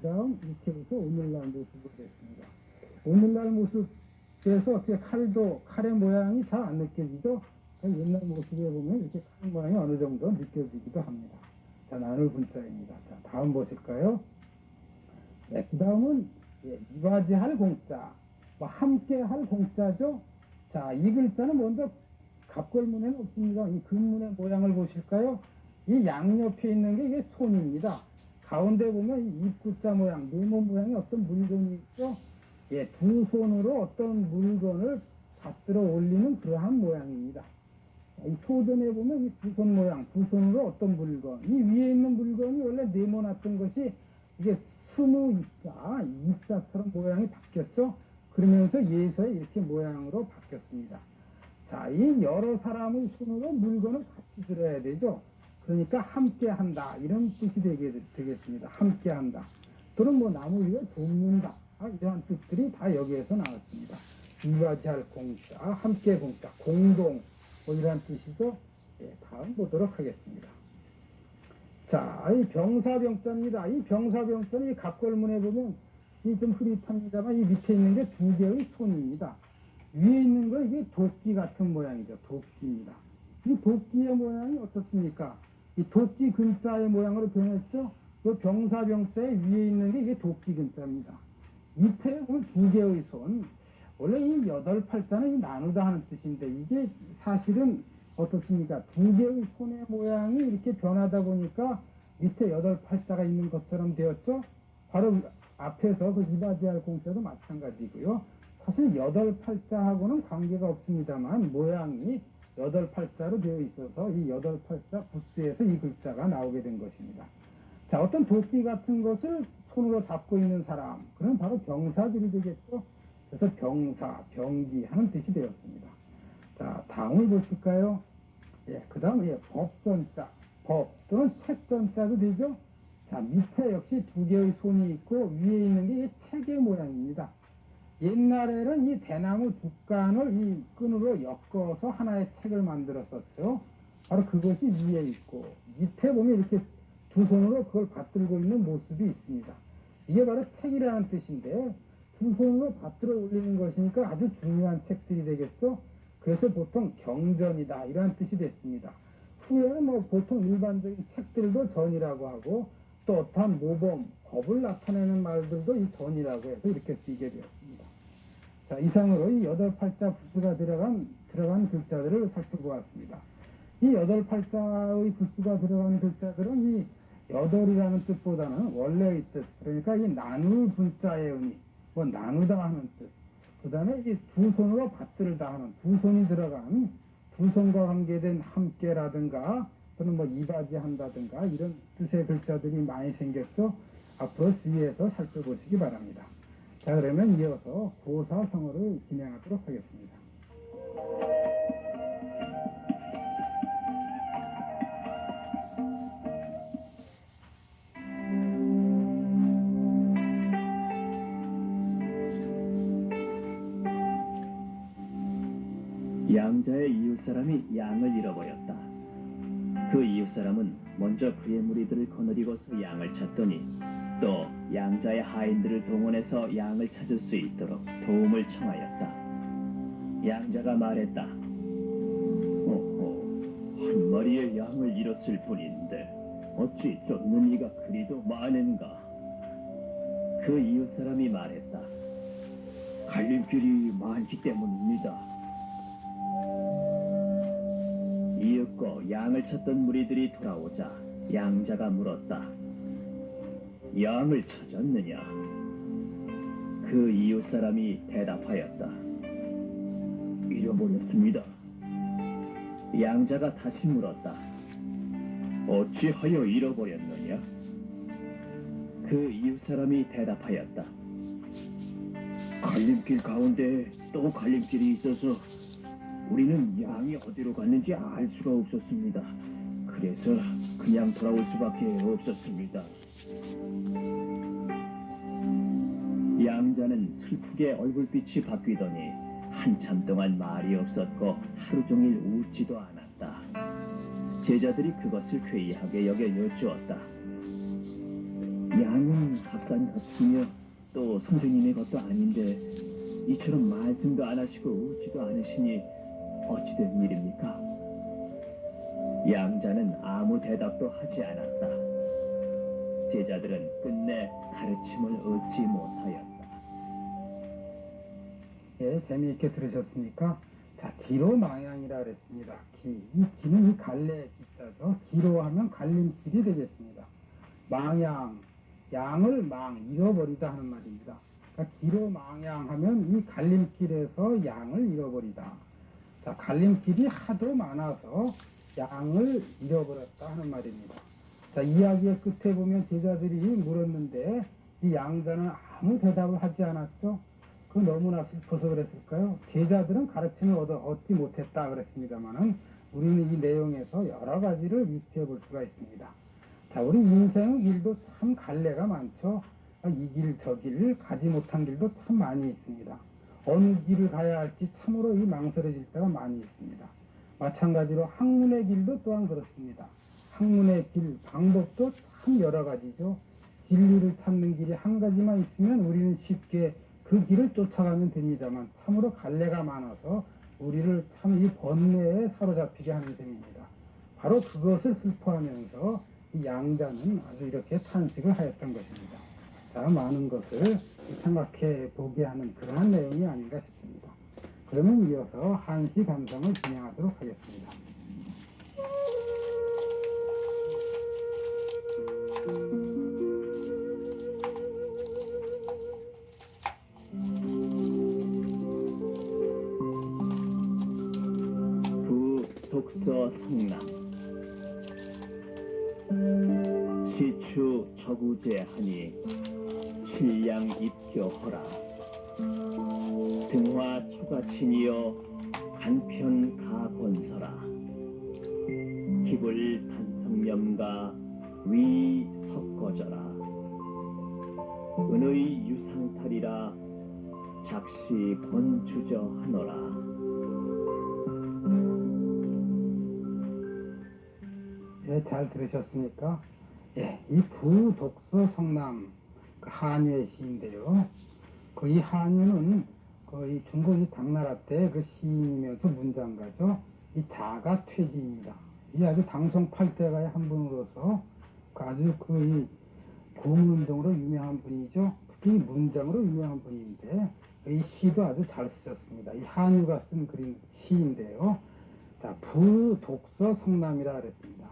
그 다음 이렇게부터 오늘날 모습으로 됐습니다. 오늘날 모습에서 어떻게 칼도 칼의 모양이 잘 안 느껴지죠? 옛날 모습에 보면 이렇게 칼 모양이 어느 정도 느껴지기도 합니다. 자, 나눌 분자입니다. 자, 다음 보실까요? 네, 그 다음은 예, 이바지할 공자, 뭐 함께 할 공자죠. 자, 이 글자는 먼저 갑골문에는 없습니다. 이 근문의 모양을 보실까요? 이 양옆에 있는 게 이게 손입니다. 가운데 보면 이 입구자 모양, 네모 모양의 어떤 물건이 있죠. 예, 두 손으로 어떤 물건을 받들어 올리는 그러한 모양입니다. 이 소전에 보면 이 두 손 모양, 두 손으로 어떤 물건, 이 위에 있는 물건이 원래 네모났던 것이 이게 스무 입자, 입자처럼 모양이 바뀌었죠. 그러면서 예서에 이렇게 모양으로 바뀌었습니다. 자, 이 여러 사람의 손으로 물건을 같이 들어야 되죠. 그러니까 함께 한다. 이런 뜻이 되게, 되겠습니다. 함께 한다. 또는 뭐 나무 위에 돕는다. 아, 이러한 뜻들이 다 여기에서 나왔습니다. 이와지할 공자, 함께 공자, 공동, 뭐 이러한 뜻이죠. 예, 다음 보도록 하겠습니다. 자, 이 병사병자입니다. 이 병사병자는 이 갑골문에 보면 이 좀 흐릿합니다만 이 밑에 있는 게 두 개의 손입니다. 위에 있는 거 이게 도끼 같은 모양이죠. 도끼입니다. 이 도끼의 모양이 어떻습니까? 이 도끼 근자의 모양으로 변했죠. 그 병사병자의 위에 있는 게 이게 도끼 근자입니다. 밑에 보면 두 개의 손. 원래 이 여덟 팔자는 이 나누다 하는 뜻인데 이게 사실은 어떻습니까? 두 개의 손의 모양이 이렇게 변하다 보니까 밑에 여덟 팔자가 있는 것처럼 되었죠. 바로 앞에서 그 이바지할 공자도 마찬가지고요. 사실 여덟 팔자하고는 관계가 없습니다만 모양이 여덟 팔자로 되어 있어서 이 여덟 팔자 부스에서 이 글자가 나오게 된 것입니다. 자, 어떤 도끼 같은 것을 손으로 잡고 있는 사람, 그럼 바로 병사들이 되겠죠. 그래서 병사, 병기 하는 뜻이 되었습니다. 자, 다음을 보실까요? 예, 그 다음, 예, 법전자, 법 또는 책전자도 되죠. 자, 밑에 역시 두 개의 손이 있고 위에 있는 게이 책의 모양입니다. 옛날에는 이 대나무 두간을 이 끈으로 엮어서 하나의 책을 만들었었죠. 바로 그것이 위에 있고 밑에 보면 이렇게 두 손으로 그걸 받들고 있는 모습이 있습니다. 이게 바로 책이라는 뜻인데 두 손으로 받들어 올리는 것이니까 아주 중요한 책들이 되겠죠. 그래서 보통 경전이다 이러한 뜻이 됐습니다. 후에는 뭐 보통 일반적인 책들도 전이라고 하고 또 어떠한 모범, 법을 나타내는 말들도 이 전이라고 해서 이렇게 쓰이게 되었습니다. 자, 이상으로 이 여덟 팔자 부수가 들어간, 들어간 글자들을 살펴보았습니다. 이 여덟 팔자의 부수가 들어간 글자들은 이 여덟이라는 뜻보다는 원래의 뜻, 그러니까 이 나눌 분자의 의미, 뭐 나누다 하는 뜻, 그 다음에 이 두 손으로 받들다 하는 두 손이 들어간 두 손과 관계된 함께라든가 또는 뭐 이바지 한다든가 이런 뜻의 글자들이 많이 생겼죠. 앞으로 주의해서 살펴보시기 바랍니다. 자 그러면 이어서 고사성어를 진행하도록 하겠습니다. 양자의 이웃 사람이 양을 잃어버렸다. 그 이웃 사람은 먼저 그의 무리들을 거느리고서 양을 찾더니 또 양자의 하인들을 동원해서 양을 찾을 수 있도록 도움을 청하였다. 양자가 말했다. 오호, 한 마리의 양을 잃었을 뿐인데 어찌 쫓는 이가 그리도 많은가? 그 이웃 사람이 말했다. 갈림길이 많기 때문입니다. 이윽고 양을 찾던 무리들이 돌아오자 양자가 물었다. 양을 찾았느냐? 그 이웃 사람이 대답하였다. 잃어버렸습니다. 양자가 다시 물었다. 어찌하여 잃어버렸느냐? 그 이웃 사람이 대답하였다. 갈림길 가운데 또 갈림길이 있어서 우리는 양이 어디로 갔는지 알 수가 없었습니다. 그래서 그냥 돌아올 수밖에 없었습니다. 양자는 슬프게 얼굴빛이 바뀌더니 한참 동안 말이 없었고 하루 종일 웃지도 않았다. 제자들이 그것을 괴이하게 여겨 여쭈었다. 양은 박사님 같으며 또 선생님의 것도 아닌데 이처럼 말씀도 안 하시고 웃지도 않으시니 어찌된 일입니까? 양자는 아무 대답도 하지 않았다. 제자들은 끝내 가르침을 얻지 못하였다. 예, 재미있게 들으셨습니까? 자, 기로 망향이라 그랬습니다. 기. 이 기는 이 갈래 기자죠. 기로 하면 갈림길이 되겠습니다. 망향, 양을 망, 잃어버리다 하는 말입니다. 그러니까 기로 망향하면 이 갈림길에서 양을 잃어버리다. 자, 갈림길이 하도 많아서 양을 잃어버렸다 하는 말입니다. 자, 이야기의 끝에 보면 제자들이 물었는데 이 양자는 아무 대답을 하지 않았죠. 그 너무나 슬퍼서 그랬을까요? 제자들은 가르침을 얻어, 얻지 못했다 그랬습니다만은 우리는 이 내용에서 여러 가지를 유추해 볼 수가 있습니다. 자, 우리 인생의 길도 참 갈래가 많죠. 이 길, 저 길, 가지 못한 길도 참 많이 있습니다. 어느 길을 가야 할지 참으로 이 망설여질 때가 많이 있습니다. 마찬가지로 학문의 길도 또한 그렇습니다. 학문의 길, 방법도 참 여러 가지죠. 진리를 찾는 길이 한 가지만 있으면 우리는 쉽게 그 길을 쫓아가면 됩니다만 참으로 갈래가 많아서 우리를 참 이 번뇌에 사로잡히게 하는 셈입니다. 바로 그것을 슬퍼하면서 이 양자는 아주 이렇게 탄식을 하였던 것입니다. 자, 많은 것을 생각해 보게 하는 그러한 내용이 아닌가 싶습니다. 그러면 이어서 한시 감상을 진행하도록 하겠습니다. 독서 성남 시추 저구제하니 신량 입교 허라. 등화 초가친이여 간편 가건서라 기불 단성념가 위 섞어져라 은의 유상탈이라 작시 번주저 하노라 예, 잘 들으셨습니까? 예, 이 부독서 성남 그 한유의 시인데요. 그 이 한유는 거의 중국 이 당나라 때 그 시인이면서 문장가죠. 이 자가 퇴지입니다. 이 아주 당성팔대가의 한 분으로서 그 아주 그이 고문운동으로 유명한 분이죠. 특히 문장으로 유명한 분인데 이 시도 아주 잘 쓰셨습니다. 이 한유가 쓴 그림 시인데요. 자, 부 독서 성남이라 그랬습니다.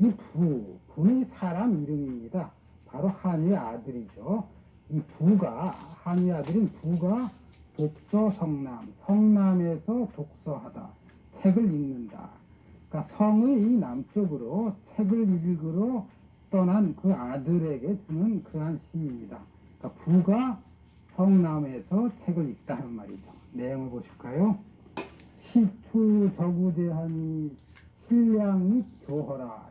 이 부, 부는 사람 이름입니다. 바로 한유의 아들이죠. 이 부가, 한유의 아들인 부가 독서 성남, 성남에서 독서하다, 책을 읽는다. 그러니까 성의 이 남쪽으로 책을 읽으러 떠난 그 아들에게 주는 그러한 시입니다. 그러니까 부가 성남에서 책을 읽다 하는 말이죠. 내용을 보실까요? 시추 저구대하니 신량이 교허라.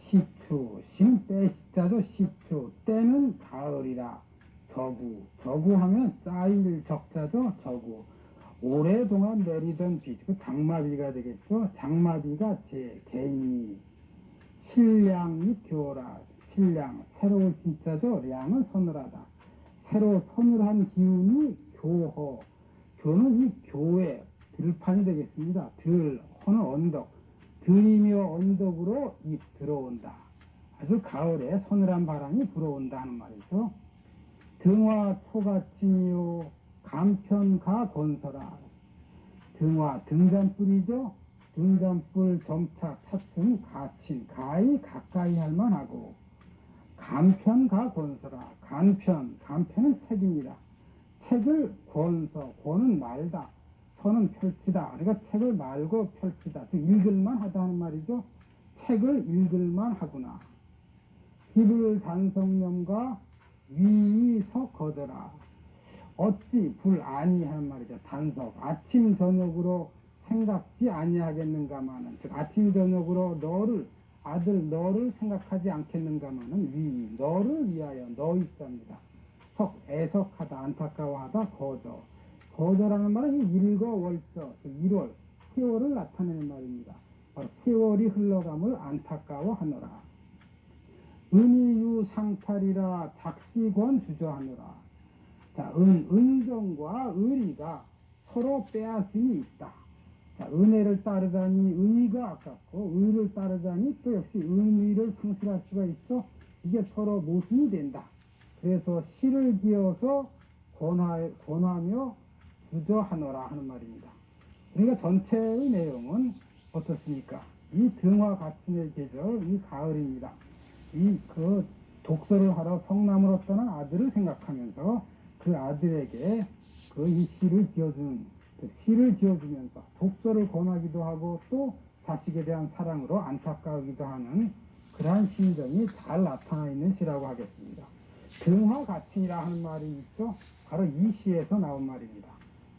시추, 신 빼시자죠. 시추, 때는 가을이라. 저구, 저구하면 쌓일 적자죠. 저구. 오랫동안 내리던 비, 그 장마비가 되겠죠. 장마비가 제 개인이 신량이 교라. 신량, 새로운 진짜죠. 량은 서늘하다. 새로 서늘한 기운이 교허. 교는 이 교회, 들판이 되겠습니다. 들, 허는 언덕. 들이며 언덕으로 입 들어온다. 아주 가을에 서늘한 바람이 불어온다 하는 말이죠. 등화 초가친이요 간편가 건설아. 등화 등잔불이죠. 등잔불 점차 차츰 가친 가히 가까이 할 만하고 간편가 건설아. 간편 간편은 책입니다. 책을 권서 권은 말다. 서는 펼치다. 그러니까 책을 말고 펼치다. 즉 읽을만 하다 하는 말이죠. 책을 읽을만 하구나. 기불 단성념과 위서 거더라. 어찌 불 아니 하는 말이죠. 단석. 아침 저녁으로 생각지 아니하겠는가마는 즉 아침 저녁으로 너를 아들 너를 생각하지 않겠는가마는 위 너를 위하여 너 있습니다. 석 애석하다 안타까워하다 거저 거저라는 말은 일거월저 즉 1월 세월을 나타내는 말입니다. 바로 세월이 흘러감을 안타까워하노라. 은이유 상팔이라 작시권 주저하느라. 자, 은, 은정과 의리가 서로 빼앗음이 있다. 자, 은혜를 따르자니 의가 아깝고 의를 따르자니 또 역시 은의를 상실할 수가 있어 이게 서로 모순이 된다. 그래서 시를 지어서 권하, 권하며 주저하노라 하는 말입니다. 그러니까 전체의 내용은 어떻습니까? 이 등화 같은의 계절, 이 가을입니다. 이 그 독서를 하러 성남으로 떠난 아들을 생각하면서 그 아들에게 그 이 시를 그 시를 지어주면서 독서를 권하기도 하고 또 자식에 대한 사랑으로 안타까우기도 하는 그러한 심정이 잘 나타나 있는 시라고 하겠습니다. 등화가친이라 하는 말이 있죠. 바로 이 시에서 나온 말입니다.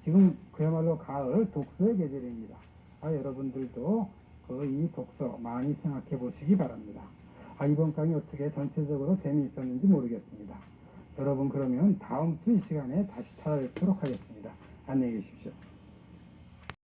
지금 그야말로 가을 독서의 계절입니다. 아, 여러분들도 그 이 독서 많이 생각해 보시기 바랍니다. 아, 이번 강의 어떻게 전체적으로 재미있었는지 모르겠습니다. 여러분 그러면 다음 주 이 시간에 다시 찾아뵙도록 하겠습니다. 안녕히 계십시오.